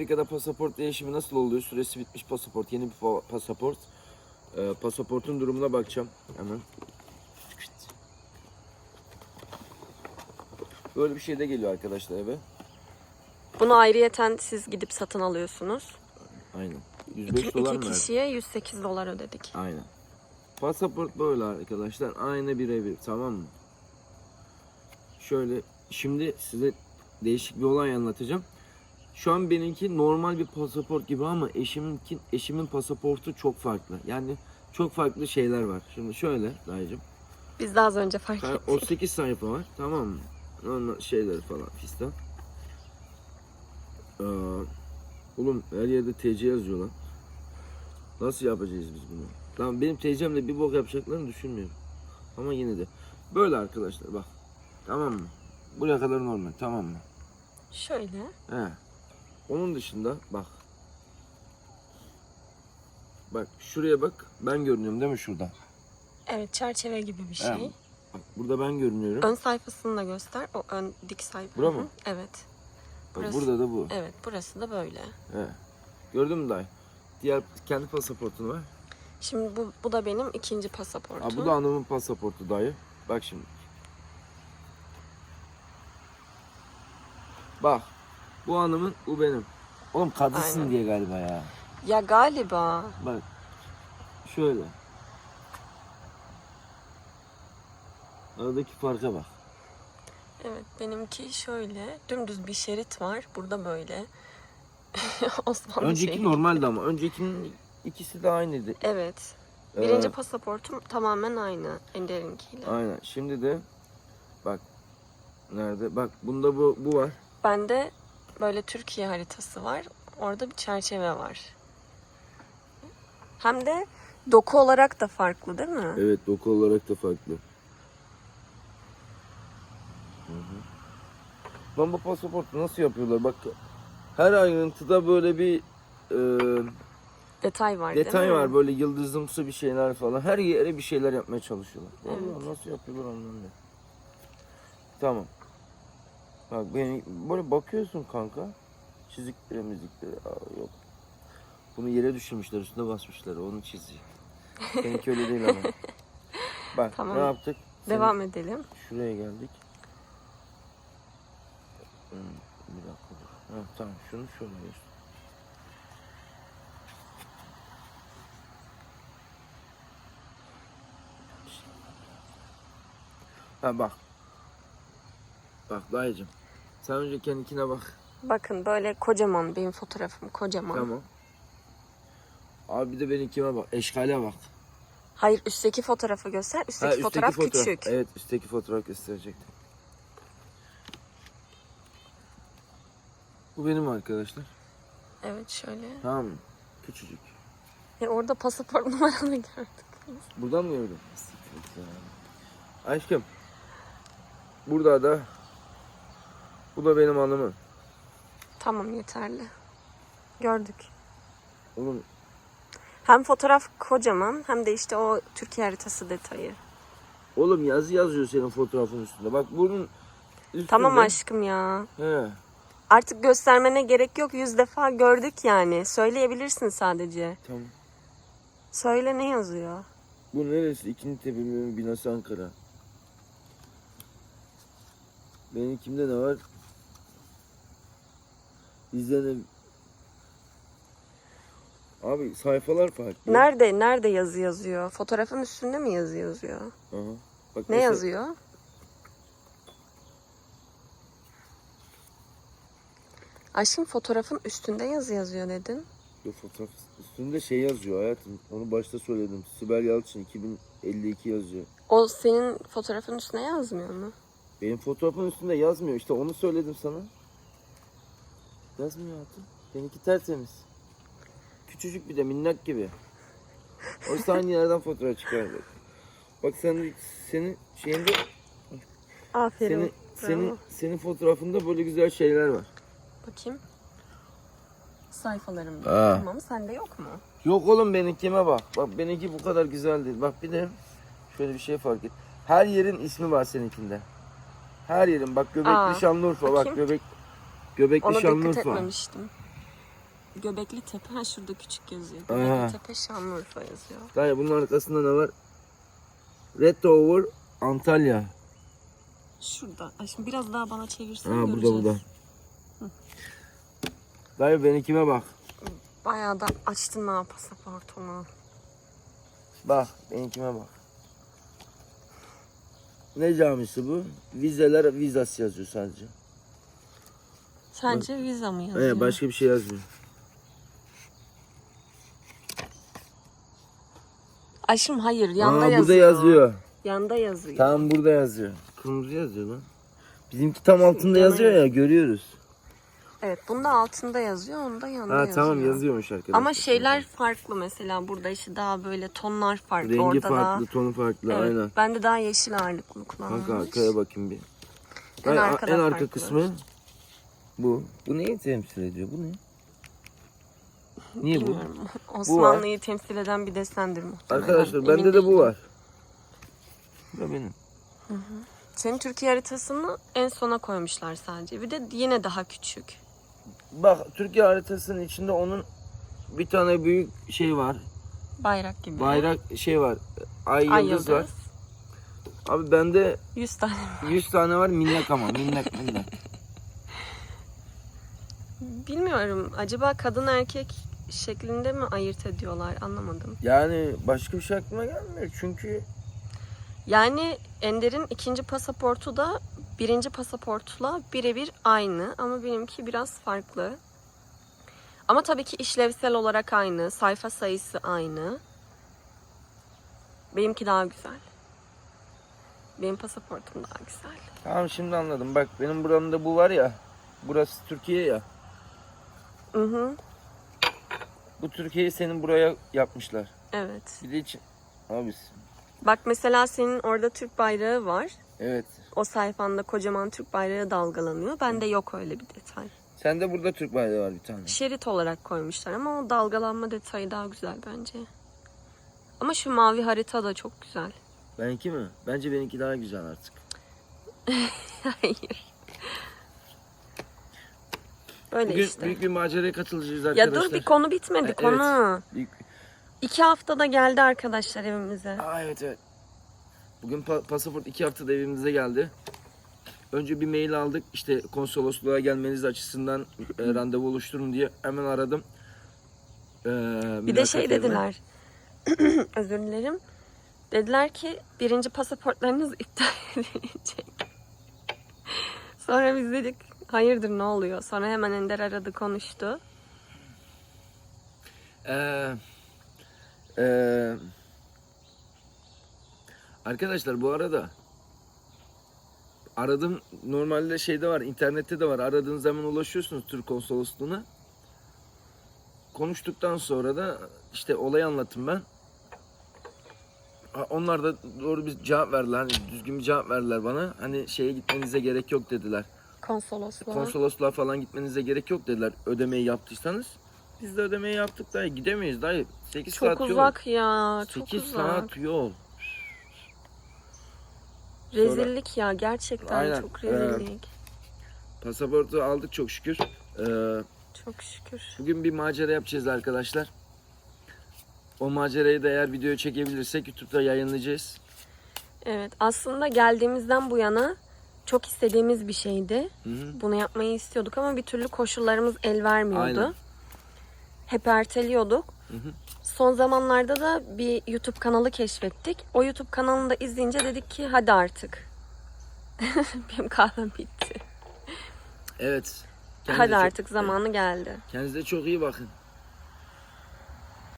Amerika'da pasaport değişimi nasıl oluyor? Süresi bitmiş pasaport, yeni bir pa- pasaport. Ee, pasaportun durumuna bakacağım hemen. Böyle bir şey de geliyor arkadaşlar eve. Bunu ayrıyeten siz gidip satın alıyorsunuz. Aynen. İki, 105 dolar iki mı? kişiye 108 dolar ödedik. Aynen. Pasaport böyle arkadaşlar. Aynı birebir tamam mı? Şöyle şimdi size değişik bir olay anlatacağım. Şu an benimki normal bir pasaport gibi ama eşiminki eşimin pasaportu çok farklı. Yani çok farklı şeyler var. Şimdi şöyle dayıcım. Biz daha az önce fark ettik. 38 sayfa var tamam mı? Onunla şeyleri falan fistan. Ee, oğlum her yerde TC yazıyor lan. Nasıl yapacağız biz bunu? Tamam benim TC'mle bir bok yapacaklarını düşünmüyorum. Ama yine de. Böyle arkadaşlar bak. Tamam mı? Buraya kadar normal tamam mı? Şöyle. He. Onun dışında bak. Bak şuraya bak. Ben görünüyorum değil mi şurada? Evet çerçeve gibi bir şey. He. Bak burada ben görünüyorum. Ön sayfasını da göster. O ön dik sayfa. Bura mı? Evet. Bak burası- burada da bu. Evet burası da böyle. He. Gördün mü dayı? Diğer kendi pasaportun var. Şimdi bu, bu da benim ikinci pasaportum. Ha, bu da hanımın pasaportu dayı. Bak şimdi. Bak. Bu hanımın, bu benim. Oğlum kadısın Aynen. diye galiba ya. Ya galiba. Bak. Şöyle. Aradaki farka bak. Evet benimki şöyle. Dümdüz bir şerit var. Burada böyle. Osmanlı Önceki şeyi. normaldi ama. Öncekinin ikisi de aynıydı. Evet. Ee, Birinci pasaportum tamamen aynı Ender'inkiyle. Aynen. Şimdi de bak. Nerede? Bak bunda bu, bu var. Bende böyle Türkiye haritası var. Orada bir çerçeve var. Hem de doku olarak da farklı değil mi? Evet doku olarak da farklı. Hı hı. Lan bu pasaportu nasıl yapıyorlar? Bak her ayrıntıda böyle bir e, Detay var detay var. Böyle yıldızımsı bir şeyler falan. Her yere bir şeyler yapmaya çalışıyorlar. Evet. Nasıl yapıyorlar anlamıyorum. Tamam. Bak beni böyle bakıyorsun kanka. Çiziklere müziklere. Aa, yok. Bunu yere düşürmüşler üstüne basmışlar. Onu çiziyor. Benimki öyle değil ama. Bak Tamam. ne yaptık? Senin- Devam edelim. Şuraya geldik. Hmm, bir dakika dur. Ha, tamam şunu şöyle göster. Ha bak. Bak dayıcım. Sen önce kendine bak. Bakın böyle kocaman benim fotoğrafım kocaman. Tamam. Abi bir de benimkime bak. Eşkale bak. Hayır üstteki fotoğrafı göster. Üstteki, Ha, fotoğraf, küçük. Evet üstteki fotoğraf gösterecektim. Bu benim arkadaşlar. Evet şöyle. Tamam? Küçücük. E, orada pasaport numaranı gördük. Buradan mı gördün? Aşkım. Burada da bu da benim hanımım. Tamam yeterli. Gördük. Oğlum Hem fotoğraf kocaman hem de işte o Türkiye haritası detayı. oğlum yazı yazıyor senin fotoğrafın üstünde. Bak bunun üstünde. Tamam aşkım ya. He. Artık göstermene gerek yok. Yüz defa gördük yani. Söyleyebilirsin sadece. Tamam. Söyle ne yazıyor? Bu neresi? İkinci tepemin binası Ankara. Benim kimde ne var? De... Abi sayfalar farklı. Nerede nerede yazı yazıyor? Fotoğrafın üstünde mi yazı yazıyor? Aha. Bak Ne mesela- yazıyor? Aşkım fotoğrafın üstünde yazı yazıyor dedin. Yok fotoğraf üstünde şey yazıyor hayatım. Onu başta söyledim. Sibel Yalçın 2052 yazıyor. O senin fotoğrafın üstüne yazmıyor mu? Benim fotoğrafın üstünde yazmıyor. İşte onu söyledim sana. Yazmıyor hayatım. Benimki tertemiz. Küçücük bir de minnak gibi. Oysa aynı yerden fotoğraf çıkardı. Bak sen senin şeyinde Aferin. senin senin senin fotoğrafında böyle güzel şeyler var. Bakayım. Sayfalarımda. Aa. Tamam sende yok mu? Yok oğlum benimkime bak. Bak benimki bu kadar güzel değil. Bak bir de şöyle bir şey fark et. Her yerin ismi var seninkinde. Her yerin. Bak Göbekli Aa, Şanlıurfa. Bak bakayım. Göbek Göbekli Ona dikkat Şanlıurfa. etmemiştim. Göbekli Tepe. Ha şurada küçük yazıyor. Aha. Göbekli Tepe Şanlıurfa yazıyor. Dayı bunun arkasında ne var? Red Tower Antalya. Şurada. Ay şimdi biraz daha bana çevirsen Ha burada göreceğiz. burada. Dayı benimkime bak. Bayağı da açtın ha pasaportunu. Bak benimkime bak. Ne camisi bu? Vizeler vizası yazıyor sadece. Sence viza mı yazıyor? Evet, başka bir şey yazmıyor. Aşkım hayır yanda Aa, yazıyor. burada yazıyor. Yanda yazıyor. Tam burada yazıyor. Kırmızı yazıyor lan. Bizimki tam altında yazıyor ya görüyoruz. Evet bunda altında yazıyor onda yanda Ha yazıyor. tamam yazıyormuş arkadaşlar. Ama şeyler farklı mesela burada işte daha böyle tonlar farklı. rengi Orada farklı, daha... tonu farklı Evet, aynen. Ben de daha yeşil ağırlıklı kullanmış. Kanka arkaya bakayım bir. En arkada en arka farklı. kısmı bu. Bu neyi temsil ediyor? Bu ne? Niye bu? Bilmiyorum. Osmanlı'yı temsil eden bir desendir muhtemelen. Arkadaşlar bende de bu var. Bu da benim. Senin Türkiye haritasını en sona koymuşlar sadece. Bir de yine daha küçük. Bak Türkiye haritasının içinde onun bir tane büyük şey var. Bayrak gibi. Bayrak şey var. Ay, Ay yıldız, yıldız. var. Abi bende 100 tane. 100 tane var minnak ama minnak minnak. Bilmiyorum. Acaba kadın erkek şeklinde mi ayırt ediyorlar? Anlamadım. Yani başka bir şey aklıma gelmiyor çünkü Yani Ender'in ikinci pasaportu da birinci pasaportla birebir aynı ama benimki biraz farklı. Ama tabii ki işlevsel olarak aynı, sayfa sayısı aynı. Benimki daha güzel. Benim pasaportum daha güzel. tamam şimdi anladım. Bak benim buramda bu var ya. Burası Türkiye ya. Hı hı. Bu Türkiye'yi senin buraya yapmışlar. Evet. Bir de için abi Bak mesela senin orada Türk bayrağı var. evet. O sayfanda kocaman Türk bayrağı dalgalanıyor. Bende yok öyle bir detay. Sende burada Türk bayrağı var bir tane. Şerit olarak koymuşlar ama o dalgalanma detayı daha güzel bence. Ama şu mavi harita da çok güzel. Benimki mi? Bence benimki daha güzel artık. Hayır. Böyle Bugün işte. büyük bir maceraya katılacağız Ya arkadaşlar. dur bir konu bitmedi Evet. konu. Büyük... İki haftada geldi arkadaşlar evimize. Aa evet evet. Bugün pa- pasaport iki haftada evimize geldi. Önce bir mail aldık. İşte konsolosluğa gelmeniz açısından e, randevu oluşturun diye hemen aradım. Ee, Bir de şey yerine. dediler. Özür dilerim. Dediler ki birinci pasaportlarınız iptal edilecek. Sonra biz dedik hayırdır ne oluyor? Sonra hemen Ender aradı konuştu. Ee, ee, arkadaşlar bu arada aradım normalde şeyde var internette de var. Aradığınız zaman ulaşıyorsunuz Türk konsolosluğuna. Konuştuktan sonra da işte olayı anlattım ben. Onlar da doğru bir cevap verdiler hani düzgün bir cevap verdiler bana. Hani şeye gitmenize gerek yok dediler Konsolosluğa. konsolosluğa falan gitmenize gerek yok dediler ödemeyi yaptıysanız biz de ödemeyi yaptık dayı gidemeyiz dayı 8 çok saat yol. uzak ya. Çok 8 uzak. saat yol. Rezillik ya gerçekten Aynen, çok rezillik. Pasaportu aldık çok şükür. Ee, Çok şükür. bugün bir macera yapacağız arkadaşlar. O macerayı da eğer video çekebilirsek YouTube'da yayınlayacağız. Evet aslında geldiğimizden bu yana çok istediğimiz bir şeydi. Hı hı. Bunu yapmayı istiyorduk ama bir türlü koşullarımız el vermiyordu. Aynen. Hep erteliyorduk. Hı hı. Son zamanlarda da bir YouTube kanalı keşfettik. O YouTube kanalını da izleyince dedik ki hadi artık. Benim kahvem bitti. Evet. hadi Kendinize çok- artık zamanı geldi. Kendinize çok iyi bakın.